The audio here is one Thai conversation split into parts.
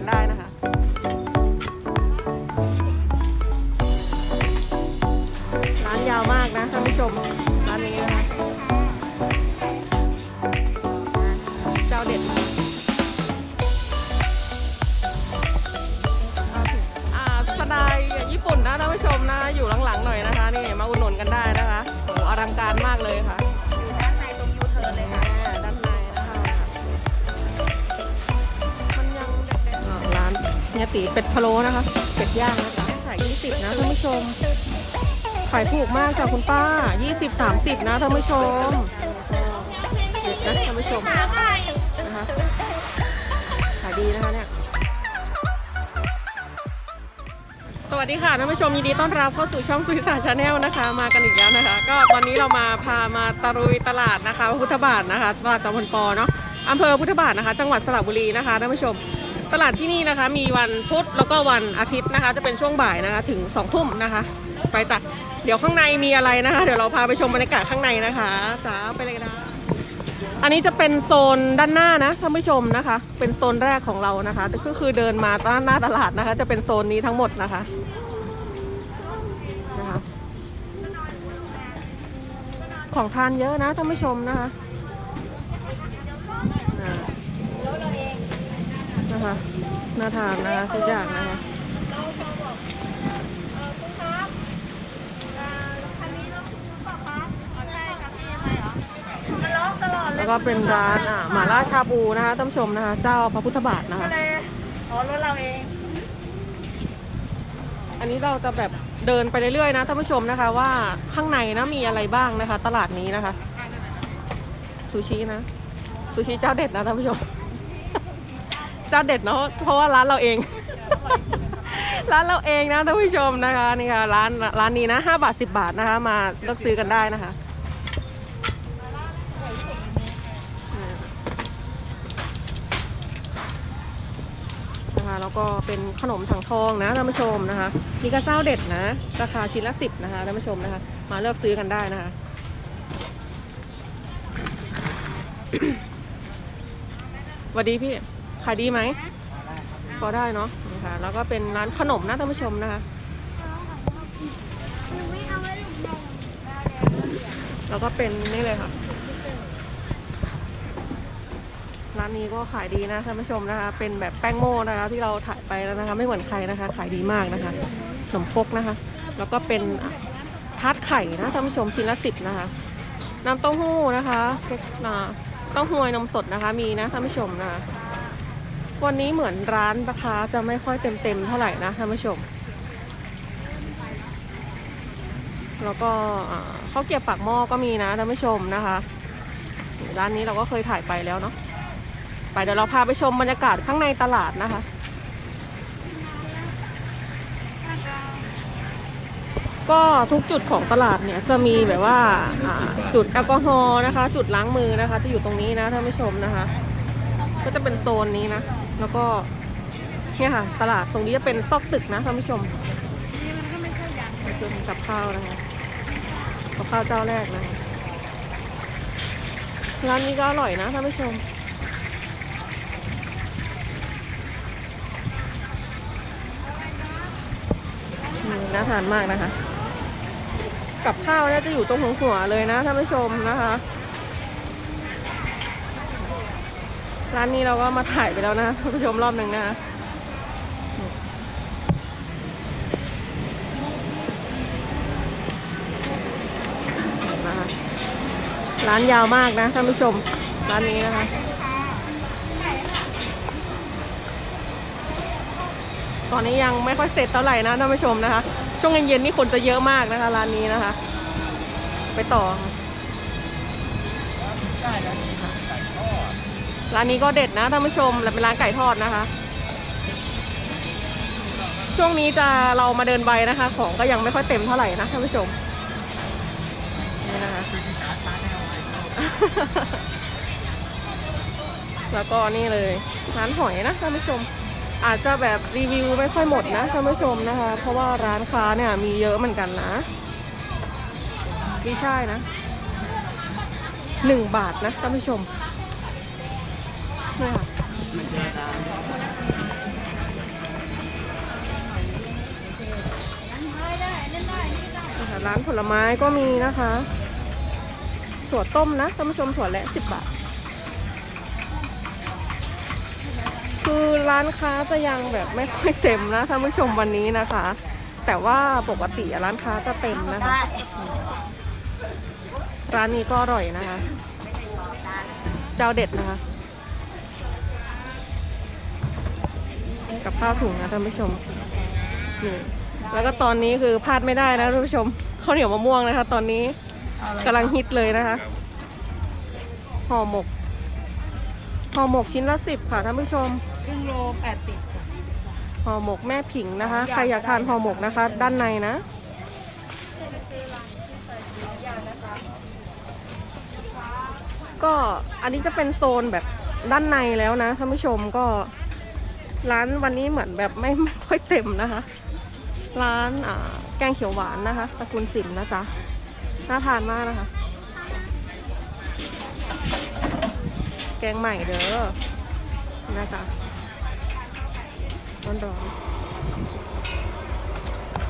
กันได้นะคะร้านยาวมากนะท่านผู้ชมร้านนี้นะคะเจ้าเด็ดอ่าสไตล์ญี่ปุ่นนะท่านผู้ชมนะอยู่หลังๆหน่อยนะคะนี่มาอุดหนุนกันได้นะคะโอ้อลังการมากเลยค่ะ ตีเป็ดพะโล้นะคะ เป็ดย่างนะคะขาย20นะท่านผู้ชม ขายถูกมากจ้ะคุณป้า20 30นะท่านผู้ชมเด็ดนะท่านผู้ชมนะคะขายดีนะคะเนี่ยสวัสดีค่ะท่านผู้ชมยินดีต้อนรับเข้าสู่ช่องสุริสาชาแนลนะคะ มากันอีกแล้วนะคะ ก็ตอนนี้เรามาพามาตะลุยตลาดนะคะ พุทธบาทนะคะตลาดตะวันปอเนาะอำเภอพุทธบาทนะคะ จังหวัดสระบุรีนะคะท่านผู้ชม ตลาดที่นี่นะคะ มีวันพุธแล้วก็วันอาทิตย์นะคะ จะเป็นช่วงบ่ายนะคะ ถึง2องทุ่มนะคะ ไปตัดเดี๋ยวข้างในมีอะไรนะคะ เดี๋ยวเราพาไปชมบรรยากาศข้างในนะคะจ้าไปเลยนนะอันนี้จะเป็นโซนด้านหน้านะท่านผู้ชมนะคะ เป็นโซนแรกของเรานะคะก็คือเดินมาด้านหน้าตลาดนะคะ จะเป็นโซนนี้ทั้งหมดนะคะนะคะ ของทานเยอะนะท่านผู้ชมนะคะอ่า นะคะน่าทานนะคะทุกอย่างนะคะแล้วก็เป็นร้านอ่าหม่าล่าชาบูนะคะท่านผู้ชมนะคะ เจ้าพระพุทธบาทนะคะอ๋อรถเราเอง อันนี้เราจะแบบเดินไปเรื่อยๆนะท่านผู้ชมนะคะ ว่าข้างในนะมีอะไรบ้างนะคะ ตลาดนี้นะคะซูชินะซูชิเจ้าเด็ดนะท่านผู้ชม เจ้าเด็ดเนาะเพราะว่าร้านเราเอง ร้านเราเองนะท่านผู้ชมนะคะนี่ค่ะร้านร้านนี้นะห้าบาทสิบาทนะคะ มาเลือกซื้อกันได้นะคะนะคะแล้วก็เป็นขนมถังทองนะท่านผู้ชมนะคะนี่ก็เจ้าเด็ดนะราคาชิ้นละสิบนะคะท่านผู้ชมนะคะ มาเลือกซื้อกันได้นะคะสวัสดีพี่ ขายดีไหมพอได้เนาะนะคะแล้วก็เป็นร้านขนมนะท่านผู้ชมนะคะ แล้วก็เป็นนี่เลยค่ะ ร้านนี้ก็ขายดีนะท่านผู้ชมนะคะ เป็นแบบแป้งโม่นะคะ ที่เราถ่ายไปแล้วนะคะ ไม่เหมือนใครนะคะ ขายดีมากนะคะขนมคกนะคะ แล้วก็เป็นทาร์ตไข่นะท่านผู้ชมชิ้นละสิบนะคะ น้ำเต้าหู้นะคะอ่าเต้าหวยนมสดนะคะ มีนะท่านผู้ชมนะคะ วันนี้เหมือนร้านราคาจะไม่ค่อยเต็มเต็มๆเท่าไหร่นะท่านผู้ชม แล้วก็อ่าข้าวเกรียบปากหม้อก็มีนะท่านผู้ชมนะคะร้านนี้เราก็เคยถ่ายไปแล้วเนาะไปเดี๋ยวเราพาไปชมบรรยากาศข้างในตลาดนะคะก็ทุกจุดของตลาดเนี่ยจะมีแบบว่าอ่าจุดแอลกอฮอล์นะคะ จุดล้างมือนะคะ จะอยู่ตรงนี้นะท่านผู้ชมนะคะ ก็จะเป็นโซนนี้นะ แล้วก็เนี่ยค่ะตลาดตรงนี้จะเป็นซอกตึกนะท่านผู้ชมนี่คือกับข้าวนะคะกับข้าวเจ้าแรกนะคะร้านนี้ก็อร่อยนะท่านผู้ชมน่าทานมากนะคะ กับข้าวเนี่ยจะอยู่ตรงหัวเลยนะท่านผู้ชมนะคะ ร้านนี้เราก็มาถ่ายไปแล้วนะท่านผู้ชมรอบหนึ่งนะคะร้านยาวมากนะท่านผู้ชม ร้านนี้นะคะตอนนี้ยังไม่ค่อยเสร็จเท่าไหร่นะท่านผู้ชมนะคะ ช่วงเย็นๆนี่คนจะเยอะมากนะคะ ร้านนี้นะคะ ไปต่อค่ะ ร้านนี้ก็เด็ดนะท่านผู้ชมและเป็นร้านไก่ทอดนะคะ ช่วงนี้จะเรามาเดินใบนะคะ ของก็ยังไม่ค่อยเต็มเท่าไหร่นะท่านผู้ชมนี่นะคะแล้วก็นี่เลยร้านหอยนะท่านผู้ชม อาจจะแบบรีวิวไม่ค่อยหมดนะท่านผู้ชมนะคะ เพราะว่าร้านค้าเนี่ยมีเยอะเหมือนกันนะไม่ใช่นะหนึ่งบาทนะท่านผู้ชม เลยค่ะร้านผลไม้ก็มีนะคะ ถั่วต้มนะท่านผู้ชมถั่วและสิบบาท คือร้านค้าจะยังแบบไม่ค่อยเต็มนะท่านผู้ชมวันนี้นะคะ แต่ว่าปกติร้านค้าจะเต็มนะคะ ร้านนี้ก็อร่อยนะคะ เจ้าเด็ดนะคะ กับข้าวถุงนะท่านผู้ชมนี่แล้วก็ตอนนี้คือพลาดไม่ได้นะท่านผู้ชมข้าวเหนียวมะม่วงนะคะ ตอนนี้กำลังฮิตเลยนะคะห่อหมกห่อหมกชิ้นละสิบค่ะท่านผู้ชมครึ่งโลแปดสิบห่อหมกแม่ผิงนะคะ ใครอยากทานห่อหมกนะคะ ด้านในนะก็อันนี้จะเป็นโซนแบบด้านในแล้วนะท่านผู้ชมก็ ร้านวันนี้เหมือนแบบไม่ไม่ค่อยเต็มนะคะ ร้านอ่าแกงเขียวหวานนะคะตระกูลสิมนะจ๊ะน่าทานมากนะคะ แกงใหม่เด้อนะจ๊ะร้อนๆ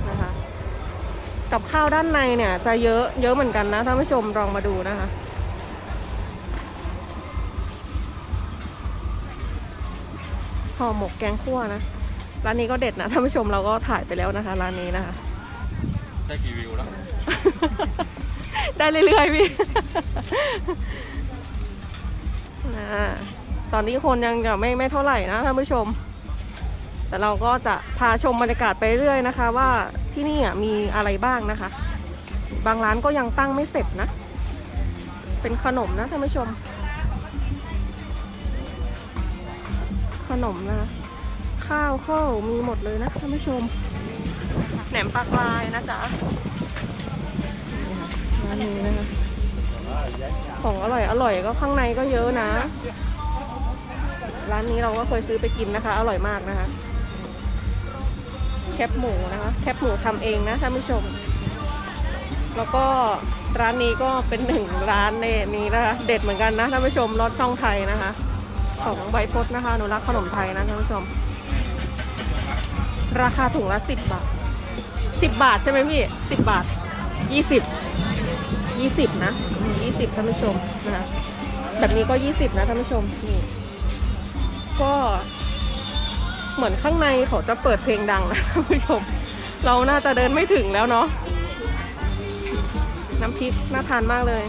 นะคะ กับข้าวด้านในเนี่ย จะเยอะเยอะเหมือนกันนะท่านผู้ชมลองมาดูนะคะ ห่อหมกแกงคั่วนะ ร้านนี้ก็เด็ดนะท่านผู้ชมเราก็ถ่ายไปแล้วนะคะ ร้านนี้นะคะ ได้กี่วิวแล้ว ได้เรื่อยๆพี่นะตอนนี้คนยังจะไม่ไม่เท่าไหร่นะท่านผู้ชม แต่เราก็จะพาชมบรรยากาศไปเรื่อยนะคะ ว่าที่นี่อะมีอะไรบ้างนะคะ บางร้านก็ยังตั้งไม่เสร็จนะ เป็นขนมนะท่านผู้ชม ขนมนะข้าวข้าวมีหมดเลยนะท่านผู้ชมแหนมปลากรายนะจ๊ะร้านนี้นะคะของอร่อยอร่อยก็ข้างในก็เยอะนะ ร้านนี้เราก็เคยซื้อไปกินนะคะ อร่อยมากนะคะ แคบหมูนะคะ แคบหมูทำเองนะท่านผู้ชม แล้วก็ร้านนี้ก็เป็นหนึ่งร้านในนี้นะคะ เด็ดเหมือนกันนะท่านผู้ชมรสช่องไทยนะคะ ของใบพดนะคะหนูรักขนมไทยนะท่านผู้ชม ราคาถุงละสิบบาทสิบบาทใช่ไหมพี่สิบบาทยี่สิบยี่สิบนะยี่สิบท่านผู้ชมนะคะแบบนี้ก็ยี่สิบนะท่านผู้ชมนี่ก็เหมือนข้างในเขาจะเปิดเพลงดังนะท่านผู้ชม เราน่าจะเดินไม่ถึงแล้วเนาะน้ำพริกน่าทานมากเลย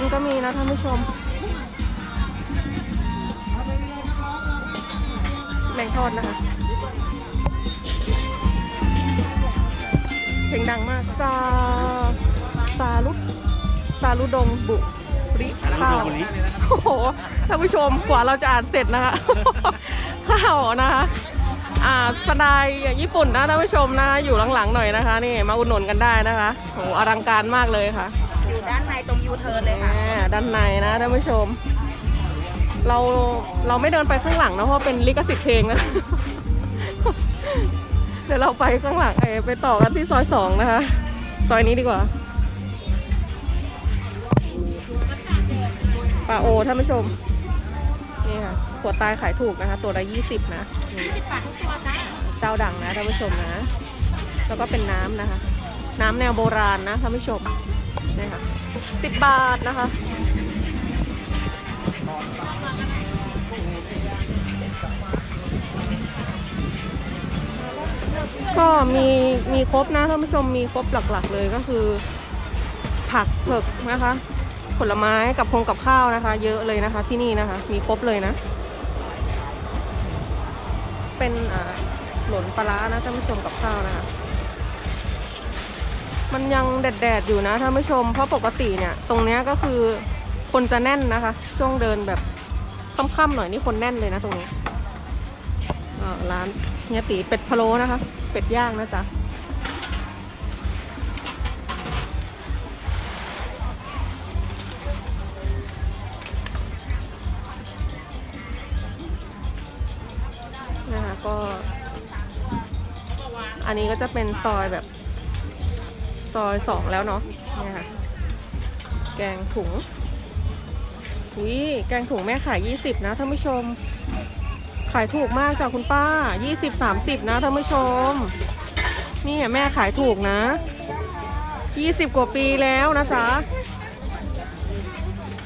นก็มีนะท่านผู้ชมแมงทอดนะคะเพลงดังมากซาซาลุซาลุดงบุริข้าวโอ้โหท่านผู้ชมกว่าเราจะอ่านเสร็จนะคะข้าวนะคะอ่าสไตล์ญี่ปุ่นนะท่านผู้ชมนะอยู่หลังๆหน่อยนะคะ นี่มาอุดหนุนกันได้นะคะโอ้โหอลังการมากเลยค่ะ อยู่ด้านในตรงยูเทิร์นเลยค่ะ อ่าด้านในนะท่านผู้ชม เราเราไม่เดินไปข้างหลังนะเพราะเป็นลิขสิทธิ์เพลงนะ เดี๋ยวเราไปข้างหลังเออไปต่อกันที่ซอยสองนะคะ ซอยนี้ดีกว่าปลาโอท่านผู้ชม นี่ค่ะขวดตายขายถูกนะคะ ตัวละยี่สิบนะนี่สิบบาททุกตัวจ้าเจ้าดังนะท่านผู้ชมนะ แล้วก็เป็นน้ำนะคะ น้ำแนวโบราณนะท่านผู้ชม นี่ค่ะสิบบาทนะคะ ก็มีมีครบนะท่านผู้ชมมีครบหลักๆเลยก็คือ ผักเผือกนะคะ ผลไม้กับพงกับข้าวนะคะ เยอะเลยนะคะที่นี่นะคะ มีครบเลยนะ เป็นอ่าหล่นปลาร้านะท่านผู้ชมกับข้าวนะคะ มันยังแดดๆอยู่นะท่านผู้ชม เพราะปกติเนี่ย ตรงเนี้ยก็คือคนจะแน่นนะคะ ช่วงเดินแบบค่ำๆหน่อยนี่คนแน่นเลยนะตรงนี้ร้านเฮียตีเป็ดพะโล้นะคะ เป็ดย่างนะจ๊ะนะคะก็ อันนี้ก็จะเป็นซอยแบบ ซอยสองแล้วเนาะเนี่ยค่ะ แกงถุงอุ้ยแกงถุงแม่ขายยี่สิบนะท่านผู้ชม ขายถูกมากจ้ะคุณป้า 20 30 นะท่านผู้ชม นี่แม่ขายถูกนะ 20 กว่าปีแล้วนะจ๊ะ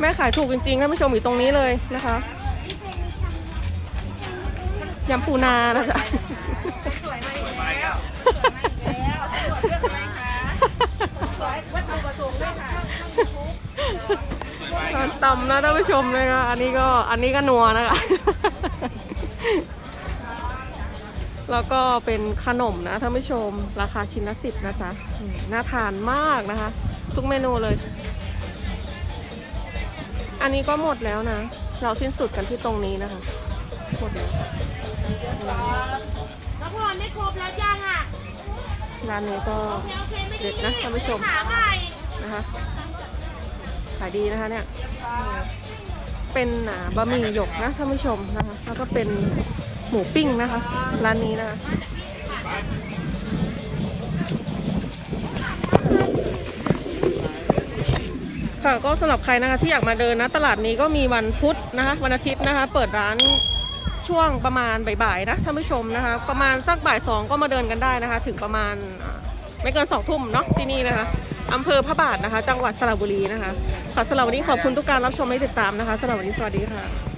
แม่ขายถูกจริงๆท่านผู้ชมอยู่ตรงนี้เลยนะคะยำปูนานะจ๊ะ การตำนะท่านผู้ชมเลยค่ะอันนี้ก็อันนี้ก็นัวนะคะ แล้วก็เป็นขนมนะท่านผู้ชม ราคาชิ้นละสิบนะจ๊ะอืมน่าทานมากนะคะ ทุกเมนูเลย อันนี้ก็หมดแล้วนะ เราสิ้นสุดกันที่ตรงนี้นะคะหมดแล้วน้องพรไม่ครบแล้วยังอะร้านนี้ก็โอเคโอเคไม่เด็ได้ดนะท่านผู้ชมหาใหม่นะคะขายดีนะคะเนี่ย เป็นอ่าบะหมี่หยกนะท่านผู้ชมนะคะ แล้วก็เป็นหมูปิ้งนะคะ ร้านนี้นะคะค่ะก็สำหรับใครนะคะที่อยากมาเดินนะตลาดนี้ก็มีวันพุธนะคะวันอาทิตย์นะคะ เปิดร้านช่วงประมาณบ่ายๆนะท่านผู้ชมนะคะ ประมาณสักบ่ายสองก็มาเดินกันได้นะคะ ถึงประมาณไม่เกินสองทุ่มเนาะที่นี่นะคะ อำเภอพระบาทนะคะ จังหวัดสระบุรีนะคะขอสำหรับวันนี้ขอบคุณทุกการรับชมและติดตามนะคะสำหรับวันนี้สวัสดีค่ะ